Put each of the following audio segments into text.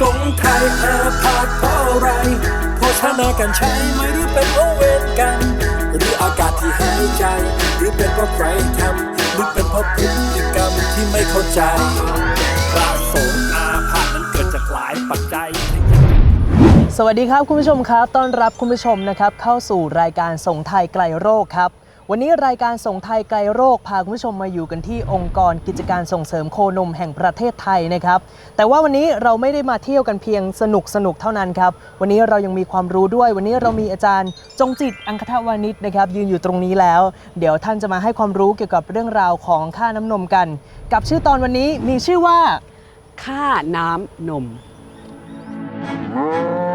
สงไทยอาพาธเพราะอะไรโภชนากันใช่ไหมหรือเป็นโอเวนกัน หรืออากาศที่หายใจ หรือเป็นเพราะใครทำหรือเป็นเพราะพฤติกรรมที่ไม่เข้าใจพระสงฆ์อาพาธมันเกิดจากหลายปัจจัย สวัสดีครับคุณผู้ชมครับ ต้อนรับคุณผู้ชมนะครับเข้าสู่รายการส่งไทยไกลโรคครับ วันนี้รายการส่งไทยไกลโรคพาคุณผู้ชมมาอยู่กันที่องค์กรกิจการส่งเสริมโคนมแห่งประเทศไทยนะครับ แต่ว่าวันนี้เราไม่ได้มาเที่ยวกันเพียงสนุกสนุกเท่านั้นครับ วันนี้เรายังมีความรู้ด้วย วันนี้เรามีอาจารย์จงจิตอังคทวานิชนะครับ ยืนอยู่ตรงนี้แล้ว เดี๋ยวท่านจะมาให้ความรู้เกี่ยวกับเรื่องราวของค่าน้ำนมกัน กับชื่อตอนวันนี้มีชื่อว่า ค่าน้ำนมอ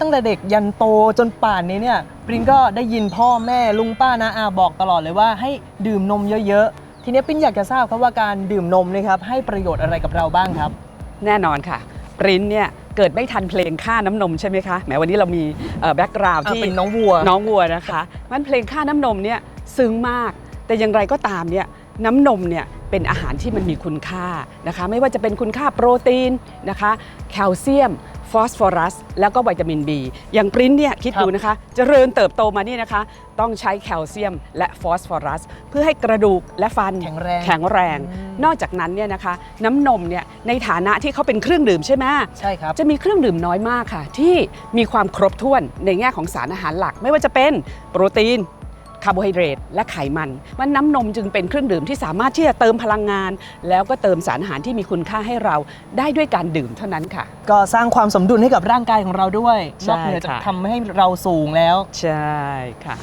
ตั้งแต่เด็กยันโตจนป่านนี้เนี่ยปรินก็ได้ยินพ่อแม่ลุงป้านาอาบอกตลอดเลยว่าให้ดื่มนมเยอะๆ ทีนี้ปรินอยากจะทราบครับว่าการดื่มนมเนะครับให้ประโยชน์อะไรกับเราบ้างครับ แน่นอนค่ะ ปริ้นเนี่ยเกิดไม่ทันเพลงค่าน้ำนมใช่ไหมคะแหมวันนี้เรามีแบ็กกราวด์อะที่เป็นน้องวัวน้องวัวนะคะมันเพลงค่าน้ำนมเนี่ยซึ้งมาก แต่อย่างไรก็ตามเนี่ยน้ำนมเนี่ยเป็นอาหารที่มันมีคุณค่านะคะ ไม่ว่าจะเป็นคุณค่าโปรตีนนะคะ แคลเซียม ฟอสฟอรัสแล้วก็วิตามิน B อย่างปริ้นเนี่ยคิดครับดูนะคะจเจริญเติบโตมานี่นะคะ ต้องใช้แคลเซียมและฟอสฟอรัส เพื่อให้กระดูกและฟันแข็งแรงแข็งแรงอืมนอกจากนั้นเนี่ยนะคะ น้ำนมเนี่ยในฐานะที่เขาเป็นเครื่องดื่มใช่ไหมใช่ครับ จะมีเครื่องดื่มน้อยมากค่ะ ที่มีความครบถ้วนในแง่ของสารอาหารหลัก ไม่ว่าจะเป็นโปรตีน คาร์โบไฮเดรตและไขมันมันน้ำนมจึงเป็นเครื่องดื่มที่สามารถที่จะเติมพลังงาน แล้วก็เติมสารอาหารที่มีคุณค่าให้เราได้ด้วยการดื่มเท่านั้นค่ะ ก็สร้างความสมดุลให้กับร่างกายของเราด้วยใช่นอกเหนือจากค่ะทำให้เราสูงแล้ว ใช่ค่ะ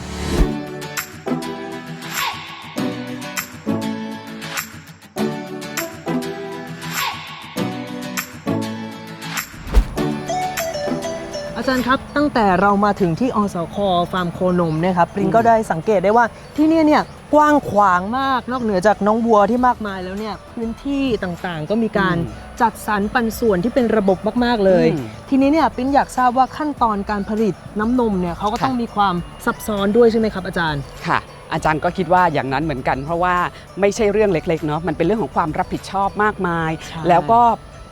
อาจารย์ครับตั้งแต่เรามาถึงที่อสคฟาร์มโคนมเนี่ยครับปรินก็ได้สังเกตได้ว่าที่เนี่ยเนี่ยกว้างขวางมากนอกเหนือจากน้องวัวที่มากมายแล้วเนี่ยพื้นที่ต่างๆ ก็มีการอืมจัดสรรปันส่วนที่เป็นระบบมากๆเลยอืมทีนี้เนี่ยปรินอยากทราบว่าขั้นตอนการผลิตน้ำนมเนี่ยเขาก็ค่ะต้องมีความซับซ้อนด้วยใช่ไหมครับอาจารย์ค่ะอาจารย์ก็คิดว่าอย่างนั้นเหมือนกัน เพราะว่าไม่ใช่เรื่องเล็กๆเนาะมันเป็นเรื่องของความรับผิดชอบมากมายใช่แล้วก็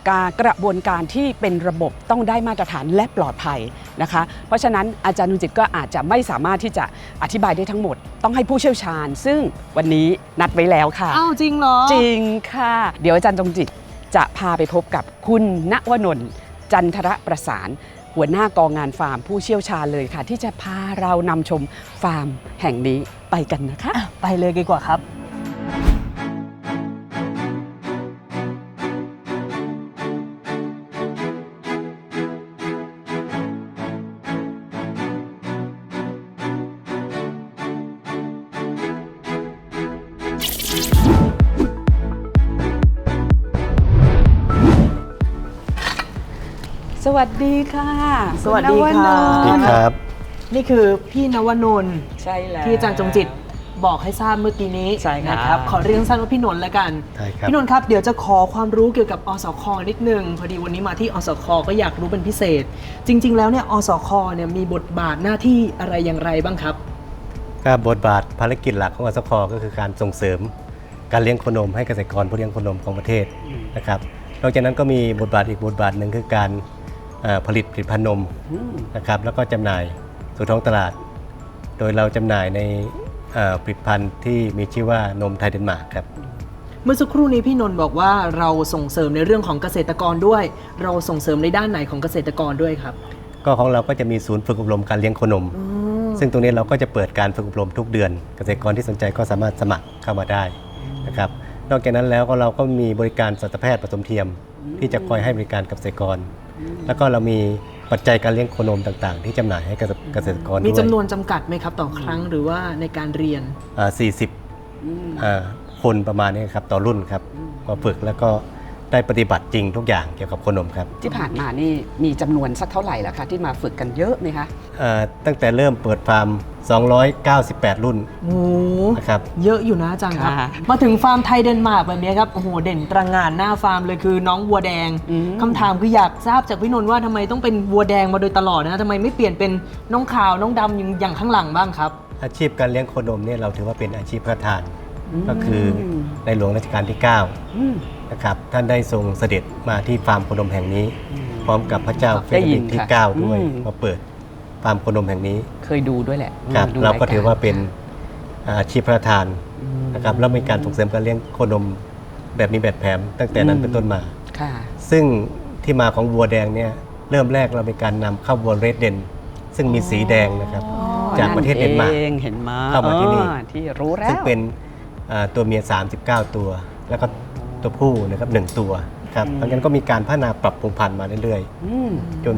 การกระบวนการที่เป็นระบบต้องได้มาตรฐานและปลอดภัยนะคะ เพราะฉะนั้นอาจารย์นุจิตก็อาจจะไม่สามารถที่จะอธิบายได้ทั้งหมด ต้องให้ผู้เชี่ยวชาญ ซึ่งวันนี้นัดไว้แล้วค่ะ อ้าวจริงเหรอ จริงค่ะ เดี๋ยวอาจารย์จงจิตจะพาไปพบกับคุณณวนนท์จันทรประสาน หัวหน้ากองงานฟาร์มผู้เชี่ยวชาญเลยค่ะ ที่จะพาเรานำชมฟาร์มแห่งนี้ไปกันนะคะ ไปเลยดีกว่าครับ สวัสดีค่ะสวัสดีณนค่ะนสวัสท์ดีครับ นี่คือพี่นวนนท์ใช่แล้ว ที่อาจารย์จงจิตบอกให้ทราบเมื่อกี้นี้ใช่ครับ นะครับ ขอเรียกสั้นว่าพี่นนท์แล้วกัน ใช่ครับ พี่นนท์ครับเดี๋ยวจะขอความรู้เกี่ยวกับอสคนิดนึง พอดีวันนี้มาที่อสคก็อยากรู้เป็นพิเศษ จริง ๆ แล้วเนี่ยอสคเนี่ยมีบทบาทหน้าที่อะไรอย่างไรบ้างครับ ก็บทบาทภารกิจหลักของอสคก็คือการส่งเสริม การเลี้ยงโคนมให้เกษตรกรผู้เลี้ยงโคนมของประเทศนะครับ นอกจากนั้นก็มีบทบาทอีกบทบาทหนึ่งคือการเอ่อ ผลิตผลิตภัณฑ์นมอืมนะครับแล้วก็จำหน่ายสู่ท้องตลาด โดยเราจำหน่ายในเอ่อผลิตภัณฑ์ที่มีชื่อว่านมไทยเดนมาร์กครับเมื่อสักครู่นี้พี่นนท์บอกว่าเราส่งเสริมในเรื่องของเกษตรกรด้วย เราส่งเสริมในด้านไหนของเกษตรกรด้วยครับ ก็ของเราก็จะมีศูนย์ฝึกอบรมการเลี้ยงโคนมอืมซึ่งตรงนี้เราก็จะเปิดการฝึกอบรมทุกเดือน เกษตรกรที่สนใจก็สามารถสมัครเข้ามาได้นะครับนอกจากนั้นแล้วก็เราก็มีบริการสัตวแพทย์ผสมเทียม ที่จะคอยให้บริการกับเกษตรกร แล้วก็เรามีปัจจัยการเลี้ยงโคนมต่างๆ ที่จำหน่ายให้กับเกษตรกรด้วยมีจำนวนจำกัดไหมครับต่อครั้งหรือว่าในการเรียนอ่า40อืมอ่าคนประมาณนี้ครับต่อรุ่นครับก็ฝึกแล้วก็ ได้ปฏิบัติจริงทุกอย่างเกี่ยวกับโคนมครับที่ผ่านมานี่มีจำนวนสักเท่าไหร่แล้วคะที่มาฝึกกันเยอะไหมคะเอ่อตั้งแต่เริ่มเปิดฟาร์ม 298 รุ่นโอ้โหนะครับ เยอะอยู่นะอาจารย์ครับค่ะมาถึงฟาร์มไทยเดนมาร์กแบบนี้ครับ โอ้โห เด่นตระหงานหน้าฟาร์มเลยคือน้องวัวแดงอืมคำถามคืออยากทราบจากพี่นนท์ว่าทำไมต้องเป็นวัวแดงมาโดยตลอดนะทำไมไม่เปลี่ยนเป็นน้องขาวน้องดำอย่างอย่างข้างหลังบ้างครับ อาชีพการเลี้ยงโคนมเนี่ยเราถือว่าเป็นอาชีพพระทาน ก็คือในหลวงรัชกาลที่อืม9 นะครับท่านได้ทรงเสด็จมาที่ฟาร์มโคนมแห่งนี้ พร้อมกับพระเจ้าครับเฟรดริกที่ได้ยินค่ะ9 ด้วยอืม มาเปิดฟาร์มโคนมแห่งนี้เคยดูด้วยแหละครับดูเราก็ยถือว่าเป็นอาชีพพระทานอืม นะครับแล้วมีการส่งเสริมการเลี้ยงโคนมแบบมีแบบแผนตั้งแต่นั้นเป็นต้นมา ค่ะ ซึ่งที่มาของวัวแดงเนี่ยเริ่มแรกเรามีการนำเข้าวัวเรดเดน ซึ่งมีสีแดงนะครับ จากประเทศเดนมาร์กเองเห็นมาเข้ามาที่นี่อ่ที่รู้แล้วซึ่งเป็นอ่าตัวเมีย 39 ตัว แล้วก็ ตัวผู้นะครับหนึ่งตัวครับเพราะงั้นก็มีการพัฒนาปรับปรุงพันธุ์มาเรื่อยอืมๆจน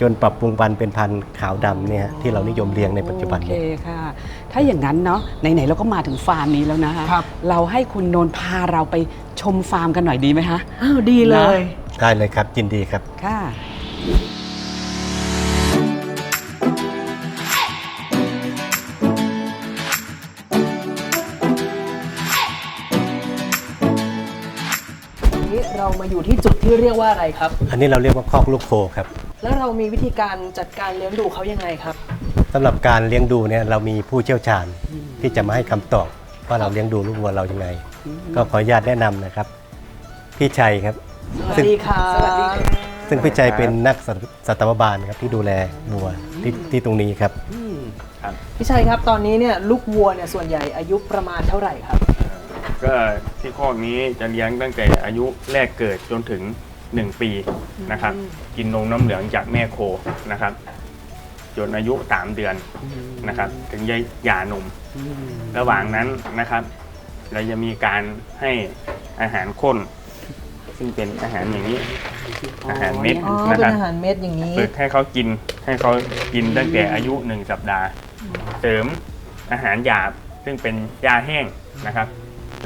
จนปรับปรุงพันธุ์เป็นพันธุ์ขาวดำเนี่ยฮะที่เรานิยมเลี้ยงในปัจจุบันโอเคเนี่ยค่ะ ถ้าอย่างนั้นเนาะไหนๆเราก็มาถึงฟาร์มนี้แล้วนะคะครับเราให้คุณนนท์พาเราไปชมฟาร์มกันหน่อยดีไหมคะอ้าวดีเลย ได้เลยครับยินดีครับค่ะ เรามาอยู่ที่จุดที่เรียกว่าอะไรครับ อันนี้เราเรียกว่าคอกลูกโคครับ แล้วเรามีวิธีการจัดการเลี้ยงดูเขายังไงครับสำหรับการเลี้ยงดูเนี่ยเรามีผู้เชี่ยวชาญที่จะมาให้คำตอบว่าเราเลี้ยงดูลูกวัวเรายังไง ก็ขออนุญาตแนะนำนะครับ พี่ชัยครับ สวัสซึ่งดีครับสวัสดีค่ะซึ่งพี่ชัยเป็นนักสัตสัตวบาลครับที่ดูแลวัวที่ที่ตรงนี้ครับอืมพี่ชัยครับตอนนี้เนี่ยลูกวัวเนี่ยส่วนใหญ่อายุประมาณเท่าไหร่ครับ ก็ที่คอกนี้จะเลี้ยงตั้งแต่อายุแรกเกิดจนถึง 1 ปีนะครับ กินนมน้ำเหลืองจากแม่โคนะครับ จนอายุ 3 เดือนนะครับ ถึงจะหย่านม ระหว่างนั้นนะครับ เราจะมีการให้อาหารข้น ซึ่งเป็นอาหารอย่างนี้ อาหารเม็ดอ๋อนะเป็คนรับ อาหารเม็ดอย่างนี้ ฝึกให้เขากินให้เขากินตั้งแต่อายุหนึ่งสัปดาห์ เสริมอาหารหยาบซึ่งเป็นยาแห้งนะครับ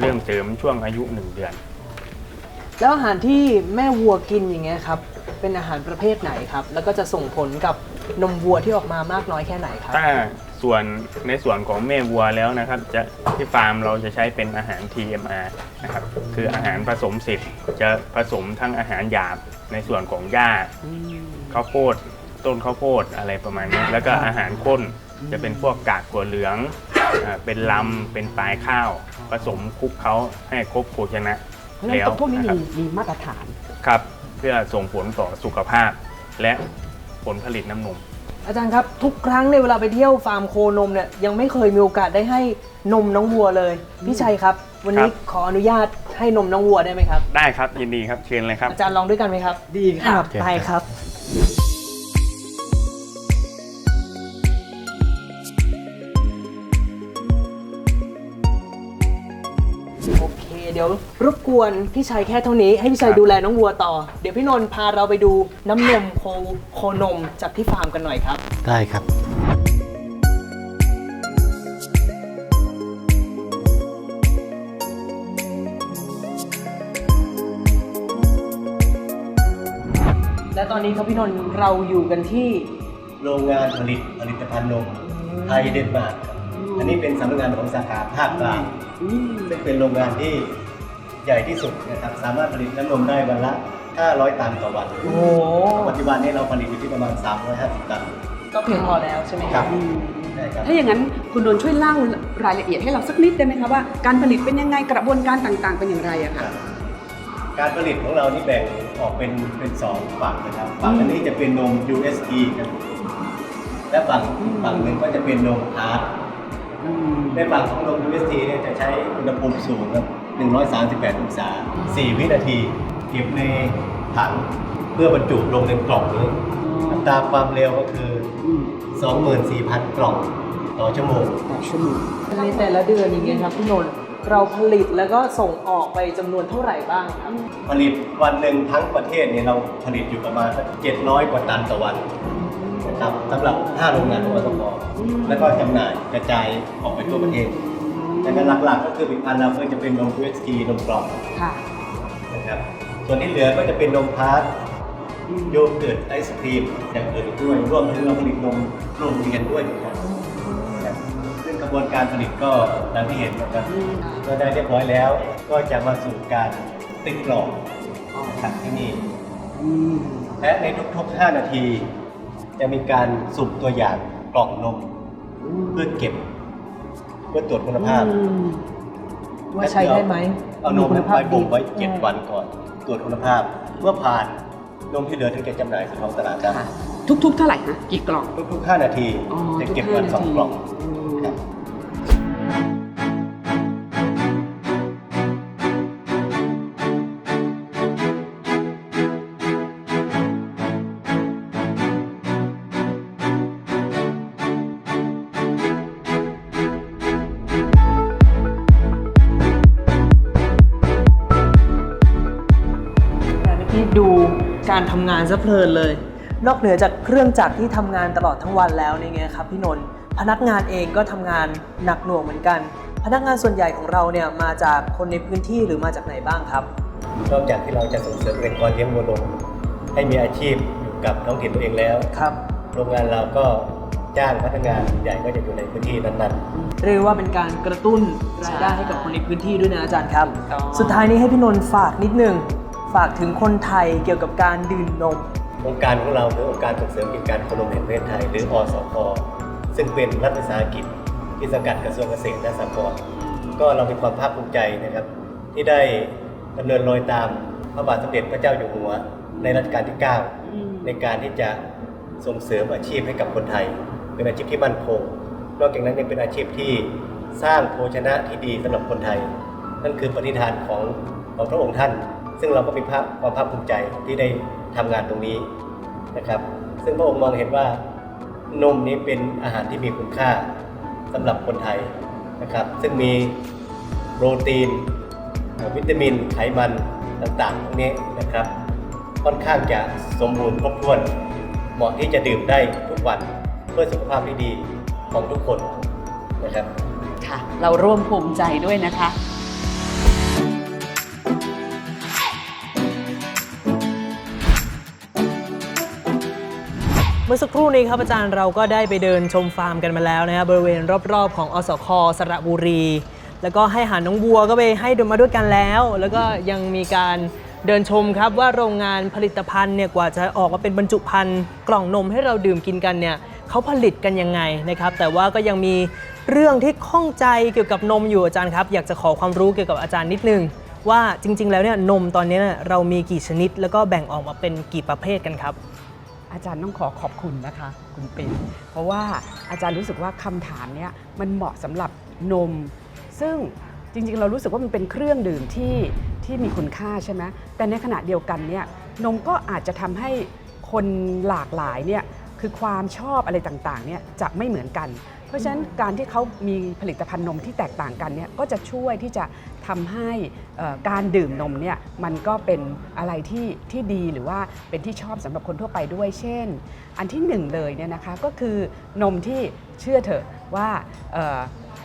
เริ่มเสริมช่วงอายุหนึ่งเดือน แล้วอาหารที่แม่วัวกินอย่างเงี้ยครับ เป็นอาหารประเภทไหนครับ แล้วก็จะส่งผลกับนมวัวที่ออกมามากน้อยแค่ไหนครับ ถ้าส่วนในส่วนของแม่วัวแล้วนะครับ จะที่ฟาร์มเราจะใช้เป็นอาหาร TMR นะครับคืออาหารผสมเสร็จจะผสมทั้งอาหารหยาบในส่วนของหญ้าข้าวโพดต้นข้าวโพดอะไรประมาณนี้ แล้วก็อาหารข้นจะเป็นพวกกากถั่วเหลืองอ่าเป็นลำเป็นปลายข้าวผ สมคลุกเขาให้ครบโภชนะเพราะฉะนั้นพวกนี้ะครัมีบมีมาตรฐาน ครับ เพื่อส่งผลต่อสุขภาพ และผลผลิตน้ำนม อาจารย์ครับ ทุกครั้งในยเวลาไปเที่ยวฟาร์มโคนมเนี่ยยังไม่เคยมีโอกาสได้ให้นมน้องวัวเลย พี่ชัยครับ วันนี้ครับ ขออนุญาตให้นมน้องวัวได้ไหมครับ ได้ครับยินดีครับเชิญเลยครับ อาจารย์ลองด้วยกันไหมครับ ดีค่ะอ่ไปครับ เคเดี๋ยวรบกวนพี่ชัยแค่เท่านี้ให้พี่ชัยครับดูแลน้องวัวต่อ เดี๋ยวพี่นนท์พาเราไปดูน้ำนมโคโคนมจากที่ฟาร์มกันหน่อยครับ ได้ครับ และตอนนี้ครับพี่นนท์เราอยู่กันที่ โรงงานผลิตผลิตภัณฑ์นมไทยเดนมาร์กครับอันนี้เป็นสำนักงานของสาขาภาคกลางซึ่งเป็นโรงงานที่ ใหญ่ที่สุดนะครับสามารถผลิตน้ำนมได้วันละ 500 ตันต่อวันโอ้โหปัจจุบันนี้เราผลิตอยู่ที่ประมาณ 350 ตัน ก็เพียงพอแล้วใช่ไหมคครัรับบใช่ครับถ้าอย่างนั้นคุณนนท์ช่วยเล่ารายละเอียดให้เราสักนิดได้ไหมคะว่าการผลิตเป็นยังไงกระบวนการต่างๆ เป็นอย่างไรอะค่ะ การผลิตของเรานี่แบ่งออกเป็นเป็นสองฝั่งนะครับ ฝั่งอันนี้จะเป็นนม UST ครับและฝั่งอีกฝั่งหนึ่งก็จะเป็นนมอาร์ตในฝั่งของนม UST เนี่ยจะใช้อุณหภูมิสูงครับ 138 องศา 4 วินาที เก็บในถังเพื่อบรรจุลงในกล่องนี้อัตราความเร็วก็คือ 24,000 กล่องต่อชั่วโมง ต่อชั่วโมงในแต่ละเดือนอย่างเงี้ยครับพี่นนท์เราผลิตแล้วก็ส่งออกไปจำนวนเท่าไหร่บ้างครับ ผลิตวันหนึ่งทั้งประเทศเนี่ยเราผลิตอยู่ประมาณสัก700 กว่าตันต่อวันนะครับสำหรับ 5 โรงงานของอสมแล้วก็จำหน่ายกระจายออกไปทั่วประเทศ แต่ก็หลักๆก็คือผลิตภัณฑ์เราก็จะเป็นนม UST นมกล่องค่ะ นะครับ ส่วนที่เหลือก็จะเป็นนมพาร์ทโยเกิร์ตไอศครีมอย่างอื่นอีกด้วยรวมถึงเราผลิตนมโรงเรียนด้วยเหมือนกันนะครับซึ่งกระบวนการผลิตก็ตามที่เห็นนะครับเมื่อได้เรียบร้อยแล้ว ก็จะมาสู่การติดกรอบขัดที่นี่และในทุกๆ 5 นาที จะมีการสุ่มตัวอย่างกล่องนมเพื่อเก็บเพื่อตรวจคุณภาพว่าใช้ได้ไหมเอานมคุณภาพไปบ่มไว้ดีเจ็ดวันก่อน ตรวจคุณภาพ เมื่อผ่านนมที่เหลือถึงจะจำหน่ายสู่ท้องตลาดได้ค่ะทุกๆ เท่าไหร่นะกี่กล่อง ทุกๆ5นาทีอ๋อจะเก็บทุกวันห้าสองนาทีกล่องอืมคารทำงานซะเพลินเลย นอกเหนือจากเครื่องจักรที่ทำงานตลอดทั้งวันแล้วนี่ไงครับพี่นนท์พนักงานเองก็ทำงานหนักหน่วงเหมือนกัน พนักงานส่วนใหญ่ของเราเนี่ยมาจากคนในพื้นที่หรือมาจากไหนบ้างครับ นอกจากที่เราจะส่งเสริมเกษตรกรเลี้ยงวัวนมให้มีอาชีพอยู่กับท้องถิ่นตัวเองแล้ว ครับ โรงงานเราก็จ้างพนักงานใหญ่ก็จะอยู่ในพื้นที่นั้นๆเรียกว่าเป็นการกระตุ้นรายได้ให้กับคนในพื้นที่ด้วยนะอาจารย์ครับถูกต้องสุดท้ายนี้ให้พี่นนท์ฝากนิดนึง ฝากถึงคนไทยเกี่ยวกับการดื่มนม องค์การของเราคือองค์การส่งเสริมกิจการโคนมแห่งประเทศไทย หรืออสคซึ่งเป็นรัฐวิสาหกิจที่สังกัดกระทรวงเกษตรและสหกรณ์ก็เรามีความภาคภูมิใจนะครับ ที่ได้ดำเนินรอยตามพระบาทสมเด็จพระเจ้าอยู่หัว ในรัชกาลที่ 9 ในการที่จะส่งเสริมอาชีพให้กับคนไทย เป็นอาชีพที่มั่นคง นอกจากนั้นยังเป็นอาชีพที่สร้างโภชนะที่ดีสำหรับคนไทย นั่นคือปณิธานของของพระองค์ท่าน ซึ่งเราก็มีภาพความภาคภูมิใจที่ได้ทำงานตรงนี้นะครับ ซึ่งพระองค์มองเห็นว่านมนี้เป็นอาหารที่มีคุณค่าสำหรับคนไทยนะครับ ซึ่งมีโปรตีน วิตามินไขมันต่างๆพวกนี้นะครับ ค่อนข้างจะสมบูรณ์ครบถ้วน เหมาะที่จะดื่มได้ทุกวันเพื่อสุขภาพที่ดีของทุกคนนะครับ ค่ะ เราร่วมภูมิใจด้วยนะคะ มื่อสักครู่นี้ครับอาจารย์เราก็ได้ไปเดินชมฟาร์มกันมาแล้วนะครับบริเวณรอบๆ ของอสคสระบุรี แล้วก็ให้อาหารน้องวัวก็ไปให้ดมมาด้วยกันแล้ว แล้วก็ยังมีการเดินชมครับว่าโรงงานผลิตภัณฑ์เนี่ยกว่าจะออกมาเป็นบรรจุภัณฑ์กล่องนมให้เราดื่มกินกันเนี่ยเขาผลิตกันยังไงนะครับ แต่ว่าก็ยังมีเรื่องที่ข้องใจเกี่ยวกับนมอยู่อาจารย์ครับ อยากจะขอความรู้เกี่ยวกับอาจารย์นิดนึง ว่าจริง ๆ แล้วเนี่ยนมตอนนี้เนี่ยเรามีกี่ชนิด แล้วก็แบ่งออกมาเป็นกี่ประเภทกันครับ อาจารย์ต้องขอขอบคุณนะคะ คุณปิ่นเพราะว่าอาจารย์รู้สึกว่าคำถามเนี้ยมันเหมาะสำหรับนม ซึ่งจริงๆ เรารู้สึกว่ามันเป็นเครื่องดื่มที่ที่มีคุณค่าใช่ไหมแต่ในขณะเดียวกันเนี่ยนมก็อาจจะทำให้คนหลากหลายเนี่ยคือความชอบอะไรต่างๆเนี่ยจะไม่เหมือนกัน ราะฉะนั้นการที่เขามีผลิตภัณฑ์นมที่แตกต่างกันเนี่ยก็จะช่วยที่จะทำให้การดื่มนมเนี่ยมันก็เป็นอะไรที่ที่ดีหรือว่าเป็นที่ชอบสำหรับคนทั่วไปด้วย เช่น อันที่หนึ่งเลยเนี่ยนะคะก็คือนมที่เชื่อเถอะว่า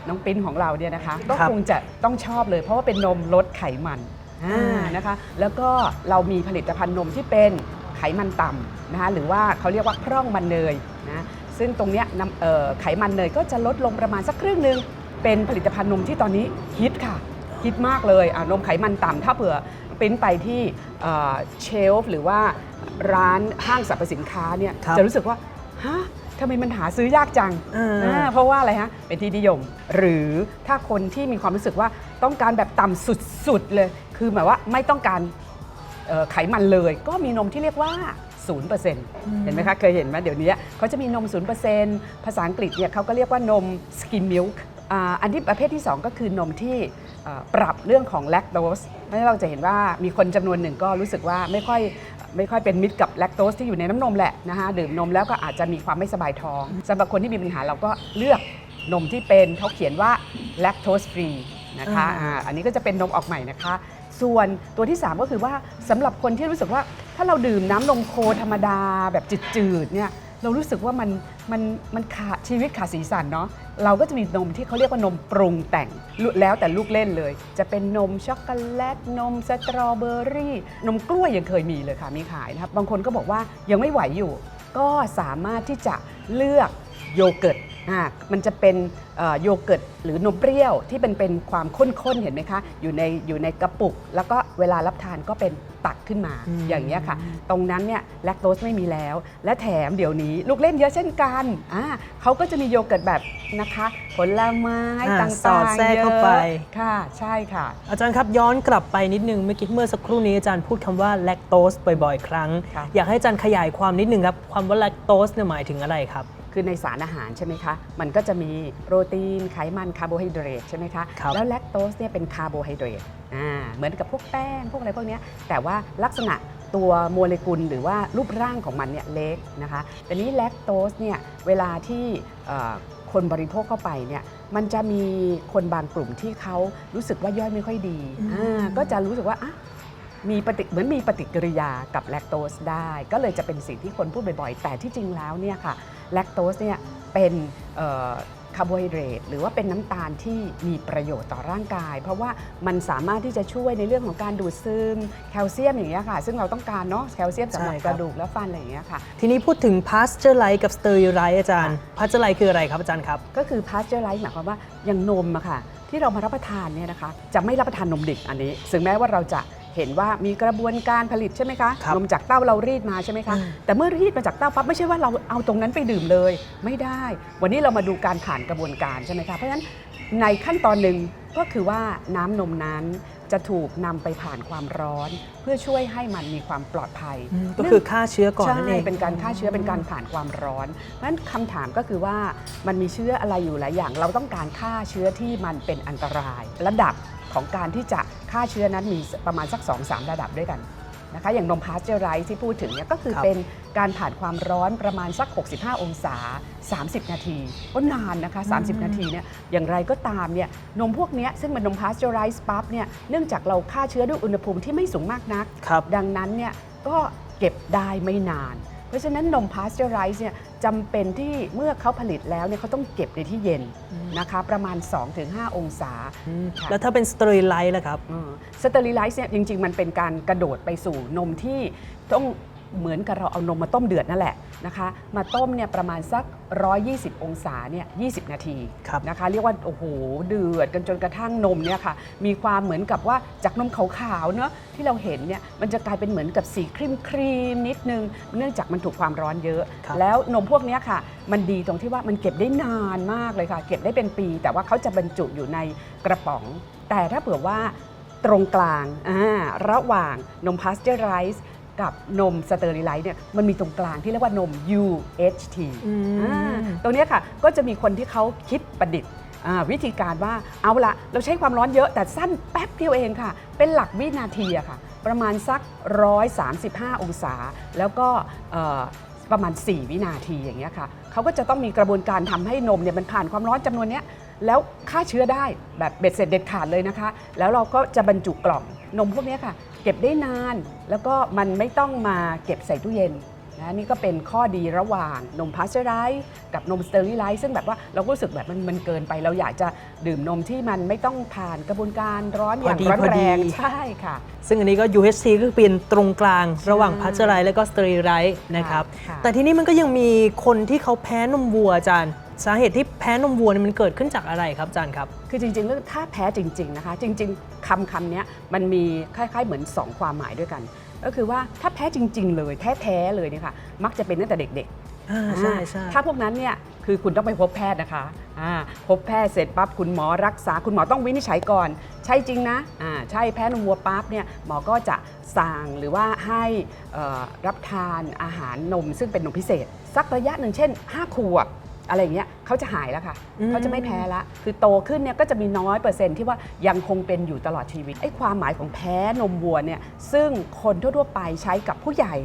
น้องปิ้นของเราเนี่ยนะคะก็ครับคงจะต้องชอบเลย เพราะว่าเป็นนมลดไขมันนะคะแล้วก็เรามีผลิตภัณฑ์นมที่เป็นไขมันต่ำนะคะหรือว่าเขาเรียกว่าพร่องมันเนยนะ ซึ่งตรงเนี้ยน้ำเอ่อไขมันเนยก็จะลดลงประมาณสักครึ่งหนึ่งเป็นผลิตภัณฑ์นมที่ตอนนี้ฮิตค่ะฮิตมากเลยอะนมไขมันต่ำถ้าเผื่อปริ้นไปที่เชลฟ์หรือว่าร้านห้างสรรพสินค้าเนี่ยครับจะรู้สึกว่าฮะทำไมมันหาซื้อยากจังอ่าอ่าเพราะว่าอะไรฮะ เป็นที่นิยม หรือถ้าคนที่มีความรู้สึกว่าต้องการแบบต่ำสุดๆเลย คือหมายว่าไม่ต้องการเอ่อไขมันเลย ก็มีนมที่เรียกว่า 0%เห็นไหมคะ เคยเห็นไหมเดี๋ยวนี้เขาจะมีนม 0%ภาษาอังกฤษเนี่ยเขาก็เรียกว่านม skim milk อ่าอันที่ประเภทที่ 2 ก็คือนมที่เอ่อปรับเรื่องของแลคโตสเพราะฉะนั้นเราจะเห็นว่ามีคนจำนวนหนึ่งก็รู้สึกว่าไม่ค่อยไม่ค่อยเป็นมิตรกับแลคโตสที่อยู่ในน้ำนมแหละนะคะดื่มนมแล้วก็อาจจะมีความไม่สบายท้องสำหรับคนที่มีปัญหาเราก็เลือกนมที่เป็นเขาเขียนว่าแลคโตสฟรีนะคะอ่าอ่าอันนี้ก็จะเป็นนมออกใหม่นะคะ ส่วนตัวที่ 3 ก็คือว่าสำหรับคนที่รู้สึกว่าถ้าเราดื่มน้ำนมโคธรรมดาแบบจืดๆเนี่ยเรารู้สึกว่ามันมันมันขาดชีวิตขาดสีสันเนาะเราก็จะมีนมที่เขาเรียกว่านมปรุงแต่งลุแล้วแต่ลูกเล่นเลย จะเป็นนมช็อกโกแลตนมสตรอเบอรี่ นมกล้วยยังเคยมีเลยค่ะมีขายนะครับบางคนก็บอกว่ายังไม่ไหวอยู่ ก็สามารถที่จะเลือกโยเกิร์ต อ่ามันจะเป็นเอ่อโยเกิร์ตหรือนมเปรี้ยวที่เป็นเป็นความข้นๆเห็นไหมคะอยู่ในอยู่ในกระปุก แล้วก็เวลารับทานก็เป็นตักขึ้นมาอืม อย่างนี้ยค่ะ ตรงนั้นเนี่ยแลคโตสไม่มีแล้ว และแถมเดี๋ยวนี้ลูกเล่นเยอะเช่นกันอ่าเขาก็จะมีโยเกิร์ตแบบนะคะผลไม้อ่าต่างๆสอดแทรกเข้าไป ยอะค่ะ ใช่ค่ะ อาจารย์ครับย้อนกลับไปนิดนึงเมื่อกี้เมื่อสักครู่นี้อาจารย์พูดคำว่าแลคโตสบ่อยๆ ครั้งครับอยากให้อาจารย์ขยายความนิดนึงครับความว่าแลคโตสเนี่ยหมายถึงอะไรครับ คือในสารอาหารใช่ไหมคะ มันก็จะมีโปรตีนไขมันคาร์โบไฮเดรตใช่ไหมคะ ครับ แล้วแลคโตสเนี่ยเป็นคาร์โบไฮเดรตอ่าเหมือนกับพวกแป้ง พวกอะไรพวกเนี้ยแต่ว่าลักษณะตัวโมเลกุลหรือว่ารูปร่างของมันเนี่ยเล็กนะคะแต่นี้แลคโตสเนี่ยเวลาที่เอ่อคนบริโภคเข้าไปเนี่ยมันจะมีคนบางกลุ่มที่เขารู้สึกว่าย่อยไม่ค่อยดีอ่าก็จะรู้สึกว่าอะ มีปฏิเหมือนมีปฏิกิริยากับแลคโตสได้ ก็เลยจะเป็นสิ่งที่คนพูดบ่อยๆ แต่ที่จริงแล้วเนี่ยค่ะ แลคโตสเนี่ยเป็นคาร์โบไฮเดรตหรือว่าเป็นน้ำตาลที่มีประโยชน์ต่อร่างกาย เพราะว่ามันสามารถที่จะช่วยในเรื่องของการดูดซึมแคลเซียมอย่างเงี้ยค่ะ ซึ่งเราต้องการเนาะแคลเซียมสำหรับใช่คกรับระดูกและฟันอะไรอย่างเงี้ยค่ะ ทีนี้พูดถึงพาสเจอร์ไลท์กับสเตอริไลท์อาจารย์พาสเจอร์ไลท์คืออะไรครับอาจารย์ครับ ก็คือ pasteurize หมายความว่าอย่างนมอะค่ะที่เรามารับประทานเนี่ยนะคะจะไม่รับประทานนมดิบอันนี้ถึงแม้ว่าเราจะ เห็นว่ามีกระบวนการผลิตใช่ไหมคะครับนมจากเต้าเรารีดมาใช่ไหมคะ อืม แต่เมื่อรีดมาจากเต้าปั๊บไม่ใช่ว่าเราเอาตรงนั้นไปดื่มเลย ไม่ได้ วันนี้เรามาดูการผ่านกระบวนการใช่ไหมคะ เพราะฉะนั้นในขั้นตอนหนึ่งก็คือว่าน้ำนมนั้นจะถูกนำไปผ่านความร้อน เพื่อช่วยให้มันมีความปลอดภัย อืมก็คือฆ่าเชื้อก่อนใช่นั่นเองเป็นการฆ่าเชื้อ เป็นการผ่านความร้อน เพราะฉะนั้นคำถามก็คือว่ามันมีเชื้ออะไรอยู่หลายอย่าง เราต้องการฆ่าเชื้อที่มันเป็นอันตราย ระดับ ของการที่จะฆ่าเชื้อนั้นมีประมาณสัก 2-3 ระดับด้วยกันนะคะอย่างนมพาสเจอร์ไรส์ที่พูดถึงเนี่ยก็คือครับเป็นการผ่านความร้อนประมาณสัก 65 องศา 30 นาทีก็นานนะคะ 30 นาทีเนี่ยอย่างไรก็ตามเนี่ยนมพวกเนี้ยซึ่งเป็นนมพาสเจอร์ไรส์ปั๊บเนี่ยเนื่องจากเราฆ่าเชื้อด้วยอุณหภูมิที่ไม่สูงมากนักครับดังนั้นเนี่ยก็เก็บได้ไม่นาน เพราะฉะนั้นนมพาสเจอร์ไรส์เนี่ยจำเป็นที่เมื่อเขาผลิตแล้วเนี่ยเขาต้องเก็บในที่เย็นนะคะประมาณ 2-5 องศาค่ะแล้วถ้าเป็นสเตอริไลท์ล่ะครับสเตอริไลซ์เนี่ยจริง ๆ มันเป็นการกระโดดไปสู่นมที่ต้อง เหมือนกับเราเอานมมาต้มเดือดนั่นแหละนะคะ มาต้มเนี่ยประมาณสัก 120 องศาเนี่ย20 นาทีครับนะคะ เรียกว่าโอ้โหเดือดกันจนกระทั่งนมเนี่ยค่ะมีความเหมือนกับว่าจากนมขาวๆเนอะที่เราเห็นเนี่ยมันจะกลายเป็นเหมือนกับสีครีมครีมๆนิดนึง เนื่องจากมันถูกความร้อนเยอะครับแล้วนมพวกเนี้ยค่ะ มันดีตรงที่ว่ามันเก็บได้นานมากเลยค่ะ เก็บได้เป็นปี แต่ว่าเขาจะบรรจุอยู่ในกระป๋อง แต่ถ้าเผื่อว่าตรงกลางอ่าระหว่างนมพาสเจอร์ไรส์ กับนมสเตอริไลท์เนี่ยมันมีตรงกลางที่เรียกว่านม UHT อืมอ่าตรงเนี้ยค่ะก็จะมีคนที่เขาคิดประดิษฐ์อ่าวิธีการว่าเอาละเราใช้ความร้อนเยอะแต่สั้นแป๊บเดียวเองค่ะ เป็นหลักวินาทีอะค่ะ ประมาณสัก 135 องศา แล้วก็เอ่อประมาณ 4 วินาทีอย่างเงี้ยค่ะเขาก็จะต้องมีกระบวนการทำให้นมเนี่ยมันผ่านความร้อนจำนวนเนี้ยแล้วฆ่าเชื้อได้แบบเบ็ดเสร็จเด็ดขาดเลยนะคะ แล้วเราก็จะบรรจุกล่องนมพวกเนี้ยค่ะ เก็บได้นาน แล้วก็มันไม่ต้องมาเก็บใส่ตู้เย็นนะนี่ก็เป็นข้อดีระหว่างนมพาสเจอร์ไรส์กับนมสเตอริไลซ์ซึ่งแบบว่าเราก็รู้สึกแบบมันมันเกินไป เราอยากจะดื่มนมที่มันไม่ต้องผ่านกระบวนการร้อนอย่างพอดีร้อนพอแรดีงใช่ค่ะ ซึ่งอันนี้ก็ UHT ก็คือเป็นตรงกลางระหว่างใช่พาสเจอร์ไลท์และก็สเตอริไลท์นะครับ ค่ะ แต่ทีนี้มันก็ยังมีคนที่เขาแพ้นมวัวอาจารย์ สาเหตุที่แพ้นมวัวเนี่ยมันเกิดขึ้นจากอะไรครับอาจารย์ครับ คือจริงๆเรื่องถ้าแพ้จริง ๆนะคะ จริง ๆคำคำเนี้ยมันมีคล้าย ๆ เหมือน 2 ความหมายด้วยกัน ก็คือว่าถ้าแพ้จริง ๆ เลยแท้ๆเลยเนี่ยค่ะมักจะเป็นตั้งแต่เด็กๆอ่าใช่ใช่ถ้าพวกนั้นเนี่ยคือคุณต้องไปพบแพทย์นะคะอ่าพบแพทย์เสร็จปั๊บคุณหมอรักษาคุณหมอต้องวินิจฉัยก่อน ใช่จริงนะอ่าใช่แพ้นมวัวปั๊บเนี่ยหมอก็จะสั่งหรือว่าให้เอ่อรับทานอาหารนมซึ่งเป็นนมพิเศษ สักระยะหนึ่งเช่น 5 ขวบ อะไรอย่างเงี้ยเขาจะหายแล้วค่ะอืมเขาจะไม่แพ้ละ คือโตขึ้นเนี่ยก็จะมีน้อยเปอร์เซ็นต์ที่ว่ายังคงเป็นอยู่ตลอดชีวิตไอ้ความหมายของแพ้นมวัวเนี่ยซึ่งคนทั่วๆไปใช้กับผู้ใหญ่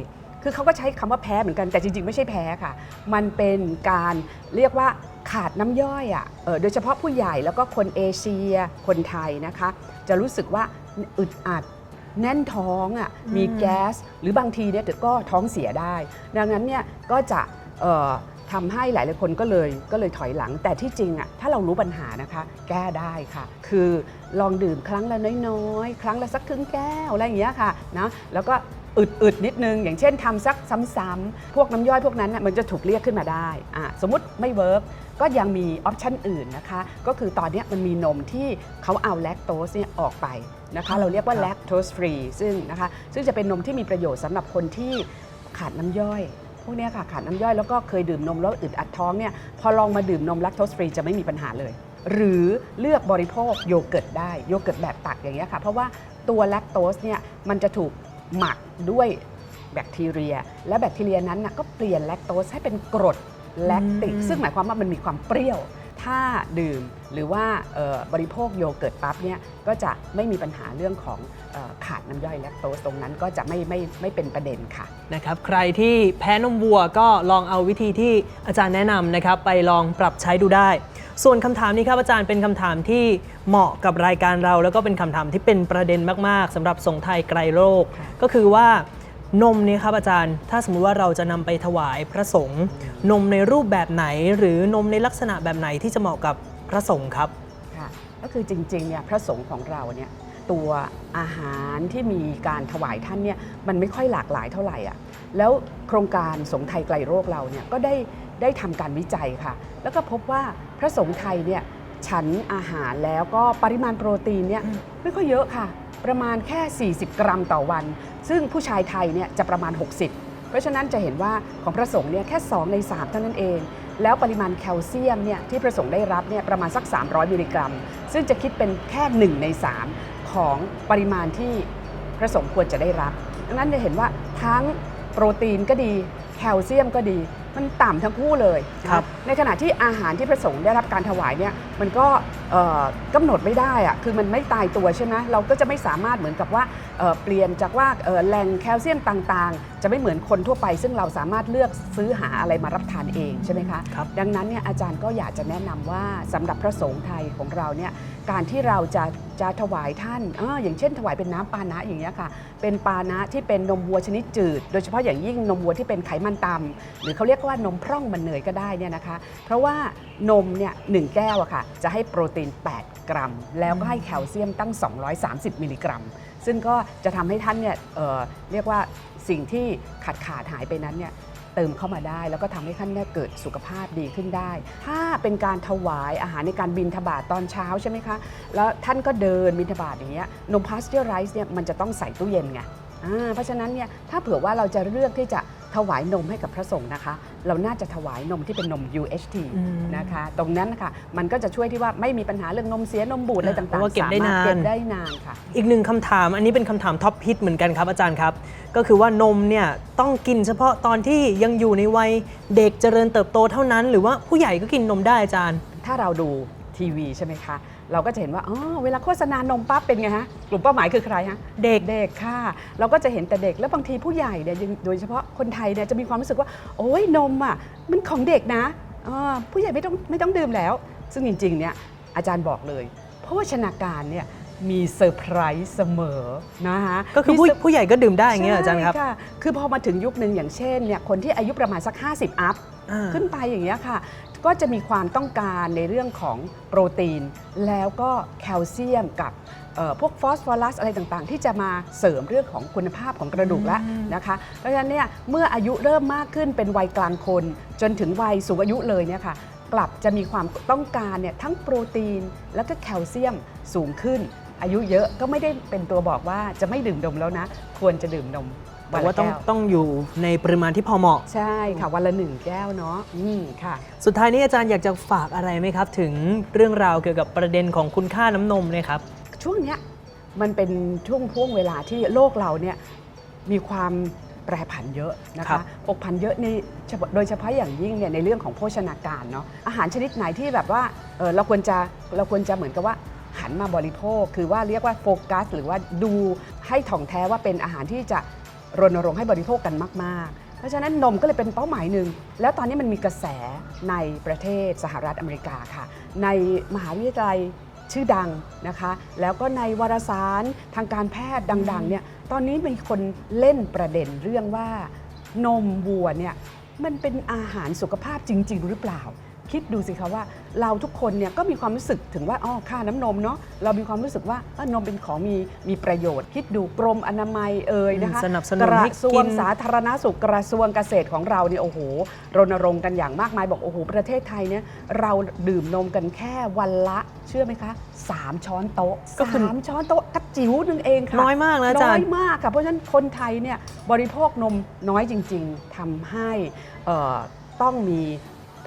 คือเขาก็ใช้คำว่าแพ้เหมือนกันแต่จริง ๆ ไม่ใช่แพ้ค่ะ มันเป็นการเรียกว่าขาดน้ำย่อยอะ่ะเออโดยเฉพาะผู้ใหญ่แล้วก็คนเอเชีย คนไทยนะคะ จะรู้สึกว่าอึดอัดแน่นท้องอะ่ะมีแก๊ส หรือบางทีเนี่ยเดี๋ยวก็ท้องเสียได้ ดังนั้นเนี่ยก็จะเอ่อ ทำให้หลายหลายๆคนก็เลยก็เลยถอยหลัง แต่ที่จริงอะถ้าเรารู้ปัญหานะคะ แก้ได้ค่ะ คือลองดื่มครั้งละน้อยๆ ครั้งละสักครึ่งแก้วอะไรอย่างเงี้ยค่ะนะแล้วก็อึดๆนิดนึง อย่างเช่นทำสักซ้ำๆพวกน้ำย่อยพวกนั้นน่ะมันจะถูกเรียกขึ้นมาได้อะสมมติไม่เวิร์กก็ยังมีออปชันอื่นนะคะ ก็คือตอนเนี้ยมันมีนมที่เขาเอาแลคโตสเนี่ยออกไปนะคะ เราเรียกว่าครับแลคโตสฟรีซึ่งนะคะ ซึ่งจะเป็นนมที่มีประโยชน์สำหรับคนที่ขาดน้ำย่อย พวกเนี้ยค่ะขาดน้ำย่อยแล้วก็เคยดื่มนมแล้วอึดอัดท้องเนี่ยพอลองมาดื่มนมแลคโตสฟรีจะไม่มีปัญหาเลย หรือเลือกบริโภคโยเกิร์ตได้โยเกิร์ตแบบตักอย่างเงี้ยค่ะเพราะว่าตัวแลคโตสเนี่ยมันจะถูกหมักด้วยแบคทีเรีย และแบคทีเรียนั้นนะก็เปลี่ยนแลคโตสให้เป็นกรดแลคติกอืมซึ่งหมายความว่ามันมีความเปรี้ยว ถ้าดื่ม หรือว่าเอ่อบริโภคโยเกิร์ตปั๊บเนี่ยก็จะไม่มีปัญหาเรื่องของเออขาดน้ำย่อยแลคโตสตรงนั้นก็จะไม่ไม่ไม่เป็นประเด็นค่ะนะครับใครที่แพ้นมวัวก็ลองเอาวิธีที่อาจารย์แนะนำนะครับไปลองปรับใช้ดูได้ ส่วนคำถามนี้ครับอาจารย์เป็นคำถามที่เหมาะกับรายการเรา แล้วก็เป็นคำถามที่เป็นประเด็นมากๆสำหรับสงฆ์ไทยไกลโรคค่ะก็คือว่านมเนี่ยครับอาจารย์ ถ้าสมมุติว่าเราจะนำไปถวายพระสงฆ์นมในรูปแบบไหน หรือนมในลักษณะแบบไหนที่จะเหมาะกับ พระสงฆ์ครับ ค่ะก็คือจริงๆเนี่ยพระสงฆ์ของเราเนี่ยตัวอาหารที่มีการถวายท่านเนี่ยมันไม่ค่อยหลากหลายเท่าไหร่อะแล้วโครงการสงฆ์ไทยไกลโรคเราเนี่ยก็ได้ได้ทำการวิจัยค่ะ แล้วก็พบว่าพระสงฆ์ไทยเนี่ยฉันอาหารแล้วก็ปริมาณโปรตีนเนี่ยอืมไม่ค่อยเยอะค่ะ ประมาณแค่ 40 กรัมต่อวัน ซึ่งผู้ชายไทยเนี่ยจะประมาณ 60 เพราะฉะนั้นจะเห็นว่าของพระสงฆ์เนี่ยแค่ 2 ใน 3 เท่านั้นเอง แล้วปริมาณแคลเซียมเนี่ยที่พระสงฆ์ได้รับเนี่ยประมาณสัก 300 มิลลิกรัม ซึ่งจะคิดเป็นแค่ 1 ใน 3 ของปริมาณที่พระสงฆ์ควรจะได้รับ ดังนั้นจะเห็นว่าทั้งโปรตีนก็ดี แคลเซียมก็ดี มันต่ำทั้งคู่เลยนะครับ ในขณะที่อาหารที่พระสงฆ์ได้รับการถวายเนี่ยมันก็เอ่อกำหนดไม่ได้อะคือมันไม่ตายตัวใช่ไหมเราก็จะไม่สามารถเหมือนกับว่าเอ่อเปลี่ยนจากว่าเอ่อแหล่งแคลเซียมต่างๆ จะไม่เหมือนคนทั่วไป ซึ่งเราสามารถเลือกซื้อหาอะไรมารับทานเองใช่ไหมคะ ครับ ดังนั้นเนี่ยอาจารย์ก็อยากจะแนะนำว่าสำหรับพระสงฆ์ไทยของเราเนี่ย การที่เราจะจะถวายท่านออย่างเช่น ถวายเป็นน้ำปานะอย่างเงี้ยค่ะ เป็นปานะที่เป็นนมวัวชนิดจืด โดยเฉพาะอย่างยิ่งนมวัวที่เป็นไขมันต่ำหรือเขาเรียกว่านมพร่องมันเนยก็ได้เนี่ยนะคะ เพราะว่านมเนี่ยหนึ่งแก้วอะค่ะ จะให้โปรตีน 8 กรัม แล้วก็ให้แคลเซียมตั้ง 230 มิลลิกรัม ซึ่งก็จะทำให้ท่านเนี่ยเเรียกว่าสิ่งที่ขาดขาดหายไปนั้นเนี่ย เติมเข้ามาได้ แล้วก็ทำให้ท่านเนี่ยเกิดสุขภาพดีขึ้นได้ ถ้าเป็นการถวายอาหารในการบินทบาทตอนเช้าใช่ไหมคะ แล้วท่านก็เดินบินทบาทอย่างเงี้ยนมพาสเจอร์ไรซ์เนี่ยมันจะต้องใส่ตู้เย็นไงเพราะฉะนั้นเนี่ยถ้าเผื่อว่าเราจะเลือกที่จะถวายนมให้กับพระสงฆ์นะคะ เราน่าจะถวายนมที่เป็นนม UHT อืมนะคะ ตรงนั้นนะคะมันก็จะช่วยที่ว่าไม่มีปัญหาเรื่องนมเสียนมบูดอะไรเพต่างราะว่าๆเก็บได้สมรถนานเก็บได้นานค่ะ อีกหนึ่งคำถามอันนี้เป็นคำถามท็อปฮิตเหมือนกันครับอาจารย์ครับ ก็คือว่านมเนี่ยต้องกินเฉพาะตอนที่ยังอยู่ในวัยเด็กเจริญเติบโตเท่านั้น หรือว่าผู้ใหญ่ก็กินนมได้อาจารย์ ถ้าเราดูทีวีใช่ไหมคะ เราก็จะเห็นว่าอ๋อเวลาโฆษณานมปั๊บเป็นไงฮะกลุ่มเป้าหมายคือใครฮะเด็กเด็กค่ะ เราก็จะเห็นแต่เด็กแล้วบางทีผู้ใหญ่เนี่ยยังโดยเฉพาะคนไทยเนี่ยจะมีความรู้สึกว่า โอ้ยนมอะมันของเด็กนะอ่าผู้ใหญ่ไม่ต้องไม่ต้องดื่มแล้ว ซึ่งจริงๆเนี่ยอาจารย์บอกเลยเพราะว่าชนาการเนี่ยมีเซอร์ไพรส์เสมอนะคะก็คือผู้มีเซร์ผู้ใหญ่ก็ดื่มได้อย่างเงี้ยเหรออาจารย์ครับใช่ค่ะคือพอมาถึงยุคหนึ่งอย่างเช่นเนี่ยคนที่อายุประมาณสัก 50 อัพอ่าขึ้นไปอย่างเงี้ยค่ะ ก็จะมีความต้องการในเรื่องของโปรตีน แล้วก็แคลเซียมกับเอ่อพวกฟอสฟอรัสอะไรต่างๆ ที่จะมาเสริมเรื่องของคุณภาพของกระดูกแล้วนะคะเพราะฉะนั้นเนี่ยเมื่ออายุเริ่มมากขึ้นเป็นวัยกลางคน จนถึงวัยสูงอายุเลยเนี่ยค่ะกลับจะมีความต้องการเนี่ยทั้งโปรตีนแล้วก็แคลเซียมสูงขึ้น อายุเยอะก็ไม่ได้เป็นตัวบอกว่าจะไม่ดื่มนมแล้วนะ ควรจะดื่มนมวั แต่นว่าละต้องแก้วต้องอยู่ในปริมาณที่พอเหมาะ ใช่ค่ะวันละหนึ่งแก้วเนาะอืมค่ะ สุดท้ายนี้อาจารย์อยากจะฝากอะไรไหมครับ ถึงเรื่องราวเกี่ยวกับประเด็นของคุณค่าน้ำนมเนี่ยครับ ช่วงเนี้ยมันเป็นช่วงพ่วงเวลาที่โลกเราเนี่ยมีความแปรผันเยอะนะครัคะบ ปกผันเยอะในเฉพาะโดยเฉพาะอย่างยิ่งเนี่ยในเรื่องของโภชนาการเนาะอาหารชนิดไหนที่แบบว่าเออเราควรจะเราควรจะเหมือนกับว่าหันมาบริโภค คือว่าเรียกว่าโฟกัส หรือว่าดูให้ถ่องแท้ว่าเป็นอาหารที่จะ รณรงค์ให้บริโภคกันมาก ๆ เพราะฉะนั้นนมก็เลยเป็นเป้าหมายหนึ่ง แล้วตอนนี้มันมีกระแสในประเทศสหรัฐอเมริกาค่ะ ในมหาวิทยาลัยชื่อดังนะคะ แล้วก็ในวารสารทางการแพทย์ดังๆเนี่ยตอนนี้มีคนเล่นประเด็นเรื่องว่านมวัวเนี่ยมันเป็นอาหารสุขภาพจริง ๆ หรือเปล่า คิดดูสิคะว่าเราทุกคนเนี่ยก็มีความรู้สึกถึงว่าอ๋อค่าน้ำนมเนาะเรามีความรู้สึกว่าเอ้อนมเป็นของมีมีประโยชน์ คิดดูกรมอนามัยเอ่ยนะคะสนับสนุนกระให้ทรวกิงนสาธารณสุขกระทรวงเกษตรของเราเนี่ยโอ้โหรณรงค์กันอย่างมากมายบอกโอ้โหประเทศไทยเนี่ยเราดื่มนมกันแค่วันละเชื่อไหมคะสามช้อนโต๊ะก็คือสามช้อนโต๊ะกระจิ๋วหนึ่งเองค่ะน้อยมากนะอาจารย์น้อยมากค่ะเพราะฉะนั้นคนไทยเนี่ยบริโภคนมน้อยจริง ๆทำให้เอ่อต้องมี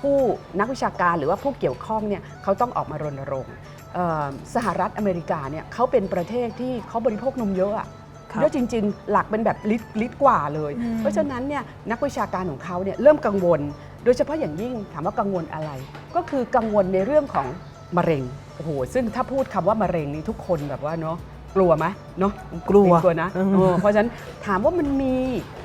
ผู้นักวิชาการหรือว่าผู้เกี่ยวข้องเนี่ยเขาต้องออกมารณรงค์เอ่อสหรัฐอเมริกาเนี่ยเขาเป็นประเทศที่เขาบริโภคนมเยอะอะครับเยอะจริง ๆ หลักเป็นแบบลิตรลิตรกว่าเลยอืมเพราะฉะนั้นเนี่ยนักวิชาการของเขาเนี่ยเริ่มกังวล โดยเฉพาะอย่างยิ่งถามว่ากังวลอะไร ก็คือกังวลในเรื่องของมะเร็งโอ้โหซึ่งถ้าพูดคำว่ามะเร็งนี่ทุกคนแบบว่าเนาะกลัวไหมเนาะกลัวกลัวนะอืมเออเพราะฉะนั้นถามว่ามันมี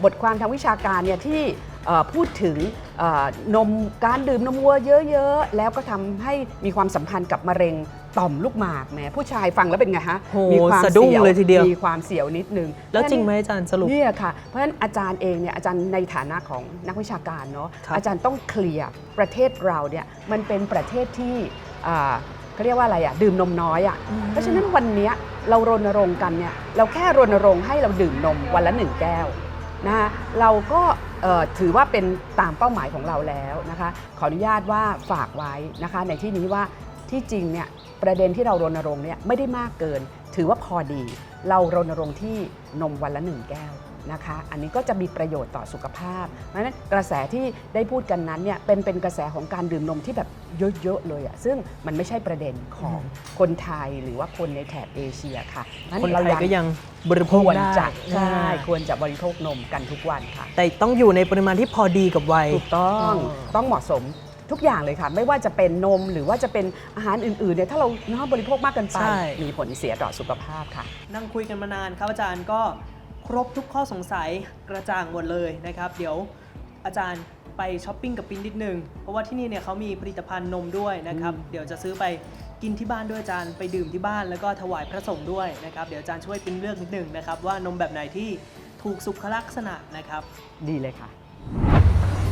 บทความทางวิชาการเนี่ยที่เอ่อ พูดถึงเอ่อนมการดื่มนมวัวเยอะๆ แล้วก็ทำให้มีความสัมพันธ์กับมะเร็งต่อมลูกหมากแหมผู้ชายฟังแล้วเป็นไงฮะโหมีความสะดุ้งสีเลยทีเดียว มีความเสียวนิดนึง แล้วจริงไหมอาจารย์สรุป เนี่ยค่ะ เพราะฉะนั้นอาจารย์เองเนี่ยอาจารย์ในฐานะของนักวิชาการเนาะครับอาจารย์ต้องเคลียร์ประเทศเราเนี่ยมันเป็นประเทศที่อ่าเขาเรียกว่าอะไรอะ่ะดื่มนมน้อยอะ่ะเพราะฉะนั้นวันเนี้ยเรารณรงค์กันเนี่ยเราแค่รณรงค์ให้เราดื่มนมวันละหนึ่งแก้วนะคะเราก็เอ่อ ถือว่าเป็นตามเป้าหมายของเราแล้วนะคะขออนุญาตว่าฝากไว้นะคะ ในที่นี้ว่าที่จริงเนี่ยประเด็นที่เรารณรงค์เนี่ยไม่ได้มากเกิน ถือว่าพอดี เรารณรงค์ที่นมวันละหนึ่งแก้ว นะคะ อันนี้ก็จะมีประโยชน์ต่อสุขภาพเพราะฉะนั้นกระแสที่ได้พูดกันนั้นเนี่ยเป็นเป็นกระแสของการดื่มนมที่แบบเยอะๆเลยอะซึ่งมันไม่ใช่ประเด็นของคนไทยหรือว่าคนในแถบเอเชียค่ะงั้คนเราไทยก็ยังบริโภคควรได้จะใช่อ่าควรจะบริโภคนมกันทุกวันค่ะ แต่ต้องอยู่ในปริมาณที่พอดีกับวัยถูกต้องอ๋อต้องเหมาะสมทุกอย่างเลยค่ะ ไม่ว่าจะเป็นนมหรือว่าจะเป็นอาหารอื่นๆเนี่ยถ้าเราเนาะบริโภคมากเกินไปใช่มีผลเสียต่อสุขภาพค่ะ นั่งคุยกันมานานครับอาจารย์ก็ ครบทุกข้อสงสัยกระจ่างหมดเลยนะครับ เดี๋ยวอาจารย์ไปช้อปปิ้งกับปิ้นนิดนึง เพราะว่าที่นี่เนี่ยเขามีผลิตภัณฑ์นมด้วยนะครับอืมเดี๋ยวจะซื้อไปกินที่บ้านด้วยอาจารย์ไปดื่มที่บ้านแล้วก็ถวายพระสงฆ์ด้วยนะครับ เดี๋ยวอาจารย์ช่วยปิ้นเลือกนิดนึงนะครับ ว่านมแบบไหนที่ถูกสุขลักษณะนะครับ ดีเลยค่ะ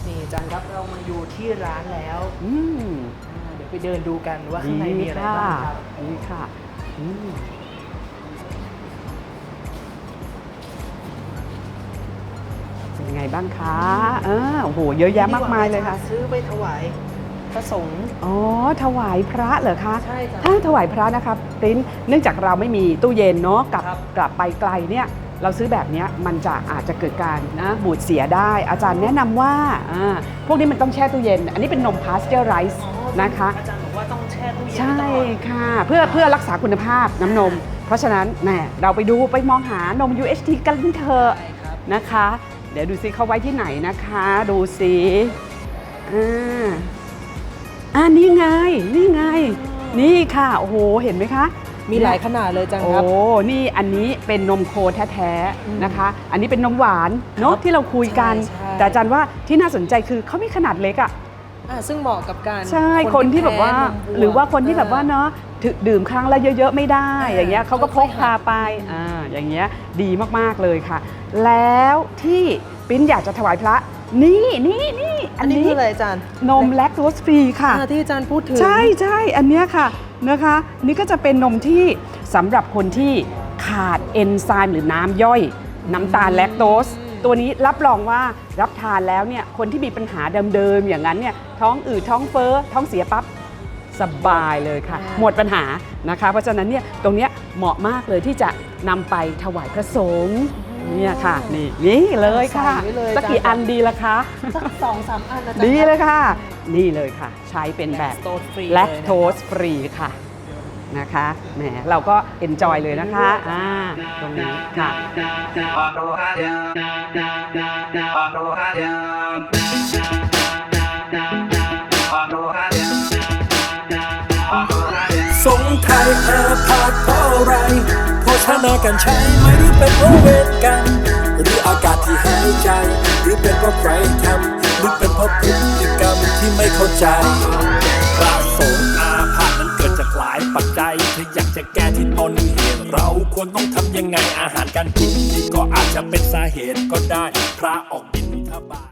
นี่อาจารย์ครับเรามาอยู่ที่ร้านแล้วอืมอ่าเดี๋ยวไปเดินดูกันว่าข้างในมีอะไรบ้างครับ ดีค่ะอืม ไงบ้างคะเออโอ้โหเยอะแยะมากมายเลยค่ะ ซื้อไปถวายพระสงฆ์ อ๋อ ถวายพระเหรอคะ ใช่จ้ะถ้าถวายพระนะครับปริ้นเนื่องจากเราไม่มีตู้เย็นเนาะกลับครับ กลับไปไกลเนี่ย เราซื้อแบบเนี้ยมันจะอาจจะเกิดการนะบูดเสียได้ อาจารย์แนะนำว่าอ่าพวกนี้มันต้องแช่ตู้เย็น อันนี้เป็นนมพาสเจอร์ไรส์นะคะ อาจารย์บอกว่าต้องแช่ตู้เย็นใช่ตลอดค่ะ เพื่อเพื่อรักษาคุณภาพน้ำนม เพราะฉะนั้นแน่เราไปดูไปมองหานม UHT กันเถอะ ใช่ครับ นะคะ เดี๋ยวดูซิเขาไว้ที่ไหนนะคะ ดูสิอ่าอ่านี่ไง นี่ไง นี่ค่ะ โอ้โห เห็นไหมคะ มีหลายขนาดเลยอาจารย์โอ้ครับนี่อันนี้เป็นนมโคแท้อืมๆนะคะ อันนี้เป็นนมหวานเนาะครับที่เราคุยกันใช่ใช่แต่อาจารย์ว่าที่น่าสนใจคือเขามีขนาดเล็กอะอ่าซึ่งเหมาะกับการใช่คนที่แบบว่าพ้นมหรือว่าคนที่แบบว่าอ่เนาะถึ ดื่มครั้งละเยอะๆไม่ได้อ่าอย่างเงี้ยเขาก็พค่อยกๆพาไปอ่าอย่างเงี้ยดีมากๆเลยค่ะ แล้วที่ปิ้นอยากจะถวายพระนี่นี่นี่อัอันนนี้นี้คืออะไรอาจารย์นมแลคโตสฟรีค่ะอ่าที่อาจารย์พูดถึงใช่ใช่อันเนี้ยค่ะนะคะ นี่ก็จะเป็นนมที่สำหรับคนที่ขาดเอนไซม์หรือน้ำย่อยน้ำตาลแลคโตสตัวนี้รับรองว่ารับทานแล้วเนี่ยคนที่มีปัญหาเดิมๆอย่างนั้นเนี่ยท้องอืดท้องเฟ้อท้องเสียปั๊บ สบายเลยค่ะอ่าหมดปัญหานะคะ เพราะฉะนั้นเนี่ยตรงเนี้ยเหมาะมากเลยที่จะนำไปถวายพระสงฆ์เนี่ยค่ะ นี่นี่เลยค่ะใส่ไว้เลย สักกี่อาจารย์อันดีละคะ สักสองสามอันอาจารย์ดีเลยค่ะ นี่เลยค่ะ ใช้เป็นแบบ โตฟรีแลคโตสฟรีค่ะนะคะแหมเราก็เอนจอยเลยนะคะอ่าตรงนี้ค่ะส ไทยอาพาธเพราะอะไรโภชนาการใช้ไหมหรือเป็นเพราะเวรกรรมหรืออากาศที่หายใจ หรือเป็นเพราะใครทำหรือเป็นเพราะพฤติกรรมที่ไม่เข้าใจพระสงฆ์อาพาธนั้นเกิดจากหลายปัจจัยถ้าอยากจะแก้ที่ต้นเหตุเราควรต้องทำยังไงอาหารการกินนี่ก็อาจจะเป็นสาเหตุก็ได้ พระออกบินทบาท